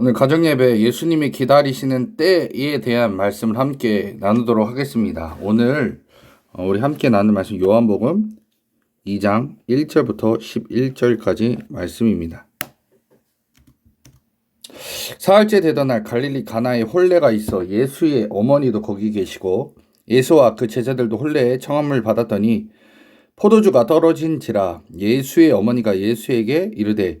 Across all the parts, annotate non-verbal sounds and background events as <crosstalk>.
오늘 가정예배 예수님이 기다리시는 때에 대한 말씀을 함께 나누도록 하겠습니다. 오늘 어, 우리 함께 나눌 말씀 요한복음 2장 1절부터 11절까지 말씀입니다. 사흘째 되던 날 갈릴리 가나에 홀례가 있어 예수의 어머니도 거기 계시고 예수와 그 제자들도 홀례에 청함을 받았더니 포도주가 떨어진지라 예수의 어머니가 예수에게 이르되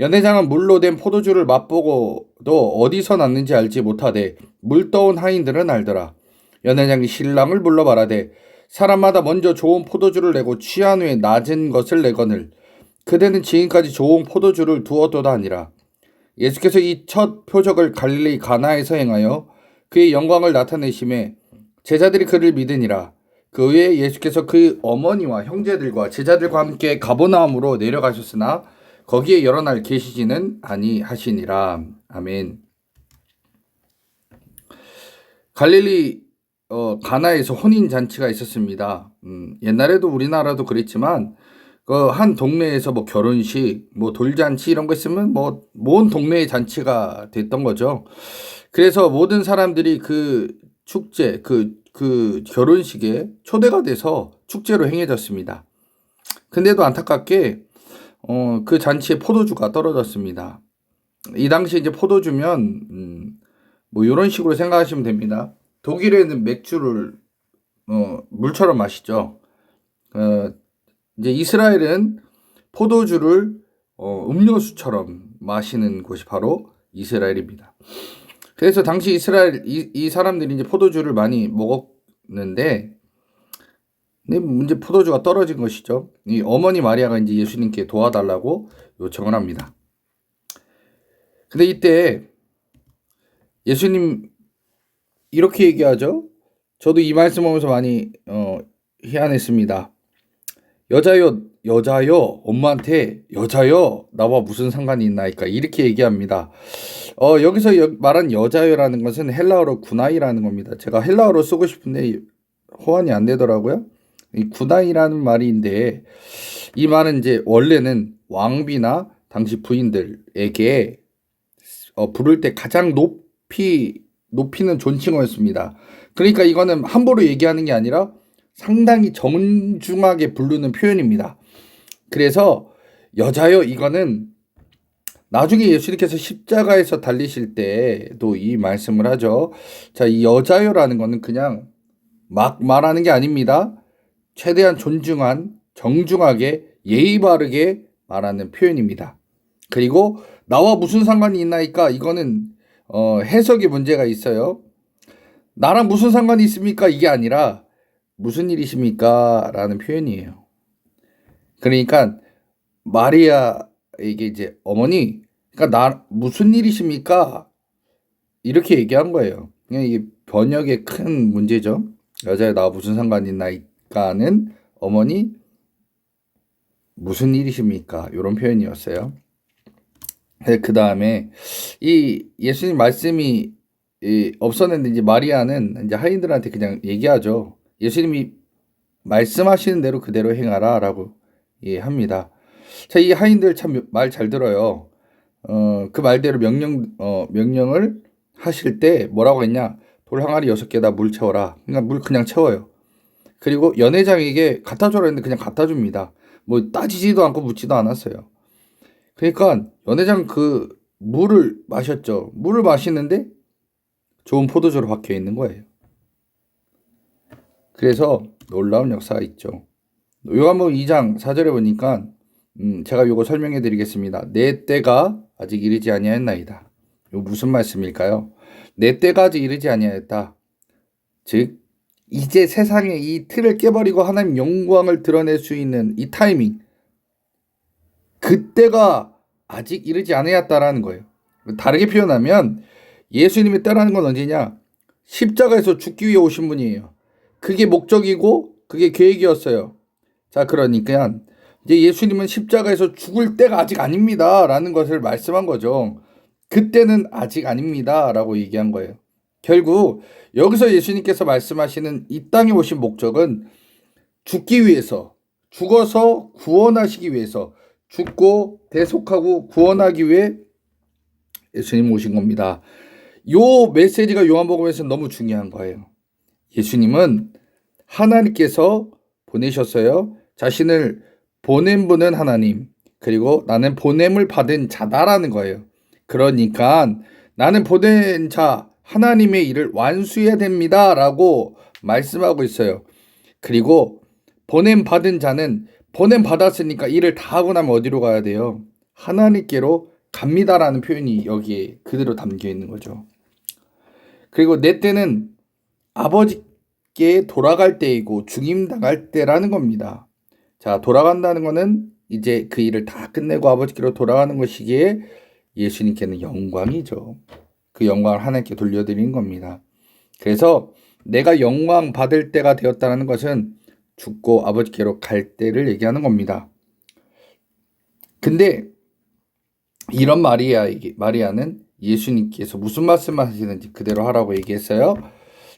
연회장은 물로 된 포도주를 맛보고도 어디서 났는지 알지 못하되 물 떠온 하인들은 알더라. 연회장이 신랑을 불러 말하되 사람마다 먼저 좋은 포도주를 내고 취한 후에 낮은 것을 내거늘 그대는 지금까지 좋은 포도주를 두었도다 하니라. 예수께서 이 첫 표적을 갈릴리 가나에서 행하여 그의 영광을 나타내심에 제자들이 그를 믿으니라. 그 후에 예수께서 그 어머니와 형제들과 제자들과 함께 가보나움으로 내려가셨으나 거기에 여러 날 계시지는 아니하시니라. 아멘. 갈릴리 어, 가나에서 혼인 잔치가 있었습니다. 음, 옛날에도 우리나라도 그랬지만 그 한 동네에서 뭐 결혼식, 뭐 돌잔치 이런 거 있으면 뭐온 동네의 잔치가 됐던 거죠. 그래서 모든 사람들이 그 축제, 그, 그 결혼식에 초대가 돼서 축제로 행해졌습니다. 근데도 안타깝게 어, 그 잔치에 포도주가 떨어졌습니다. 이 당시 이제 포도주면 음, 뭐 이런 식으로 생각하시면 됩니다. 독일에는 맥주를 어, 물처럼 마시죠. 어, 이제 이스라엘은 포도주를 어, 음료수처럼 마시는 곳이 바로 이스라엘입니다. 그래서 당시 이스라엘 이, 이 사람들이 이제 포도주를 많이 먹었는데 근데 문제 포도주가 떨어진 것이죠. 이 어머니 마리아가 이제 예수님께 도와달라고 요청을 합니다. 근데 이때 예수님 이렇게 얘기하죠. 저도 이 말씀하면서 많이 어, 희한했습니다. 여자요, 여자요, 엄마한테 여자요, 나와 무슨 상관이 있나이까 이렇게 얘기합니다. 어, 여기서 여, 말한 여자요라는 것은 헬라어로 구나이라는 겁니다. 제가 헬라어로 쓰고 싶은데 호환이 안 되더라고요. 이 구나이라는 말인데 이 말은 이제 원래는 왕비나 당시 부인들에게 어, 부를 때 가장 높이 높이는 존칭어였습니다. 그러니까 이거는 함부로 얘기하는 게 아니라 상당히 정중하게 부르는 표현입니다. 그래서 여자요 이거는 나중에 예수님께서 십자가에서 달리실 때도 이 말씀을 하죠. 자, 이 여자요라는 거는 그냥 막 말하는 게 아닙니다. 최대한 존중한, 정중하게, 예의 바르게 말하는 표현입니다. 그리고 나와 무슨 상관이 있나이까 이거는 어, 해석이 문제가 있어요. 나랑 무슨 상관이 있습니까? 이게 아니라 무슨 일이십니까? 라는 표현이에요. 그러니까 마리아에게 이제 어머니, 그러니까 나 무슨 일이십니까? 이렇게 얘기한 거예요. 그냥 이게 번역의 큰 문제죠. 여자에 나 무슨 상관이 있나 이 가는 어머니 무슨 일이십니까? 이런 표현이었어요. 그 다음에 이 예수님 말씀이 없었는데 이제 마리아는 이제 하인들한테 그냥 얘기하죠. 예수님이 말씀하시는 대로 그대로 행하라라고 예, 합니다. 자, 이 하인들 참 말 잘 들어요. 어, 그 말대로 명령 어, 명령을 하실 때 뭐라고 했냐? 돌 항아리 여섯 개다 물 채워라. 그러니까 물 그냥 채워요. 그리고 연회장에게 갖다 줘라 했는데 그냥 갖다 줍니다. 뭐 따지지도 않고 묻지도 않았어요. 그러니까 연회장 그 물을 마셨죠. 물을 마시는데 좋은 포도주로 박혀 있는 거예요. 그래서 놀라운 역사가 있죠. 요한복음 2장 4절에 보니까 음, 제가 요거 설명해 드리겠습니다. 내 때가 아직 이르지 아니하였나이다. 요 무슨 말씀일까요? 내 때가 아직 이르지 아니하였다. 즉 이제 세상에 이 틀을 깨버리고 하나님 영광을 드러낼 수 있는 이 타이밍 그때가 아직 이르지 않았다라는 거예요. 다르게 표현하면 예수님이 때라는 건 언제냐? 십자가에서 죽기 위해 오신 분이에요. 그게 목적이고 그게 계획이었어요. 자, 그러니까 이제 예수님은 십자가에서 죽을 때가 아직 아닙니다라는 것을 말씀한 거죠. 그때는 아직 아닙니다라고 얘기한 거예요. 결국 여기서 예수님께서 말씀하시는 이 땅에 오신 목적은 죽기 위해서 죽어서 구원하시기 위해서 죽고 대속하고 구원하기 위해 예수님 오신 겁니다. 요 메시지가 요한복음에서 너무 중요한 거예요. 예수님은 하나님께서 보내셨어요. 자신을 보낸 분은 하나님, 그리고 나는 보냄을 받은 자다라는 거예요. 그러니까 나는 보낸 자, 하나님의 일을 완수해야 됩니다. 라고 말씀하고 있어요. 그리고 보냄 받은 자는 보냄 받았으니까 일을 다 하고 나면 어디로 가야 돼요? 하나님께로 갑니다라는 표현이 여기에 그대로 담겨 있는 거죠. 그리고 내 때는 아버지께 돌아갈 때이고 죽임 당할 때라는 겁니다. 자, 돌아간다는 거는 이제 그 일을 다 끝내고 아버지께로 돌아가는 것이기에 예수님께는 영광이죠. 그 영광을 하나님께 돌려드리는 겁니다. 그래서 내가 영광 받을 때가 되었다는 것은 죽고 아버지께로 갈 때를 얘기하는 겁니다. 근데 이런 마리아 마리아는 예수님께서 무슨 말씀을 하시는지 그대로 하라고 얘기했어요.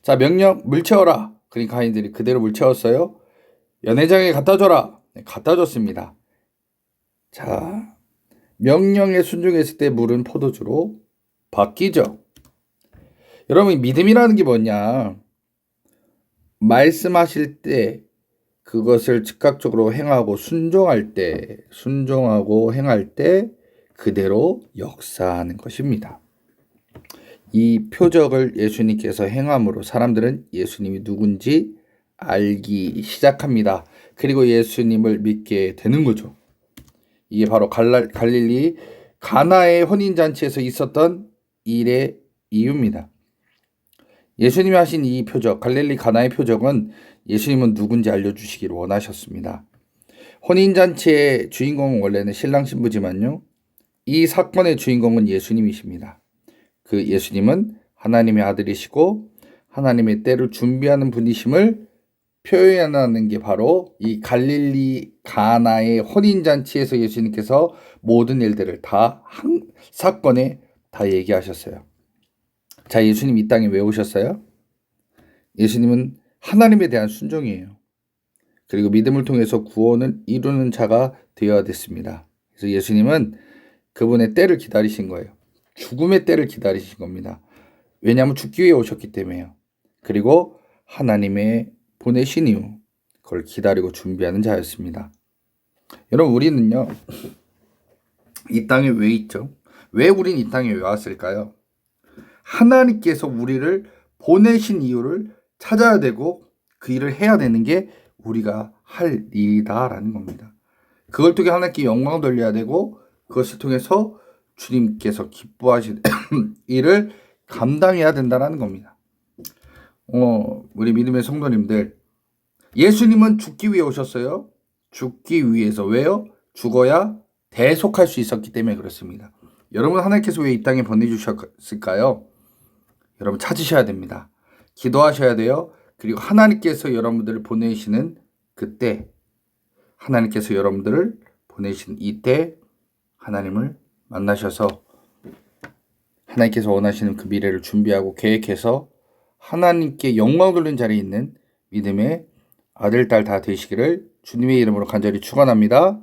자, 명령 물 채워라. 그러니까 하인들이 그대로 물 채웠어요. 연회장에 갖다 줘라. 네, 갖다 줬습니다. 자, 명령에 순종했을 때 물은 포도주로 바뀌죠. 여러분, 믿음이라는 게 뭐냐? 말씀하실 때 그것을 즉각적으로 행하고 순종할 때, 순종하고 행할 때 그대로 역사하는 것입니다. 이 표적을 예수님께서 행함으로 사람들은 예수님이 누군지 알기 시작합니다. 그리고 예수님을 믿게 되는 거죠. 이게 바로 갈릴리 가나의 혼인 잔치에서 있었던 일의 이유입니다. 예수님이 하신 이 표적, 갈릴리 가나의 표적은 예수님은 누군지 알려주시기를 원하셨습니다. 혼인잔치의 주인공은 원래는 신랑 신부지만요. 이 사건의 주인공은 예수님이십니다. 그 예수님은 하나님의 아들이시고 하나님의 때를 준비하는 분이심을 표현하는 게 바로 이 갈릴리 가나의 혼인잔치에서 예수님께서 모든 일들을 다 한 사건에 다 얘기하셨어요. 자, 예수님 이 땅에 왜 오셨어요? 예수님은 하나님에 대한 순종이에요. 그리고 믿음을 통해서 구원을 이루는 자가 되어야 됐습니다. 그래서 예수님은 그분의 때를 기다리신 거예요. 죽음의 때를 기다리신 겁니다. 왜냐하면 죽기 위해 오셨기 때문에요. 그리고 하나님의 보내신 이후 그걸 기다리고 준비하는 자였습니다. 여러분 우리는요 이 땅에 왜 있죠? 왜 우린 이 땅에 왜 왔을까요? 하나님께서 우리를 보내신 이유를 찾아야 되고 그 일을 해야 되는 게 우리가 할 일이다라는 겁니다. 그걸 통해 하나님께 영광 돌려야 되고 그것을 통해서 주님께서 기뻐하시는 <clears throat> 일을 감당해야 된다는 겁니다. 어, 우리 믿음의 성도님들, 예수님은 죽기 위해 오셨어요. 죽기 위해서. 왜요? 죽어야 대속할 수 있었기 때문에 그렇습니다. 여러분, 하나님께서 왜 이 땅에 보내주셨을까요? 여러분, 찾으셔야 됩니다. 기도하셔야 돼요. 그리고 하나님께서 여러분들을 보내시는 그때, 하나님께서 여러분들을 보내신 이때, 하나님을 만나셔서 하나님께서 원하시는 그 미래를 준비하고 계획해서 하나님께 영광 돌린 자리에 있는 믿음의 아들, 딸 다 되시기를 주님의 이름으로 간절히 축원합니다.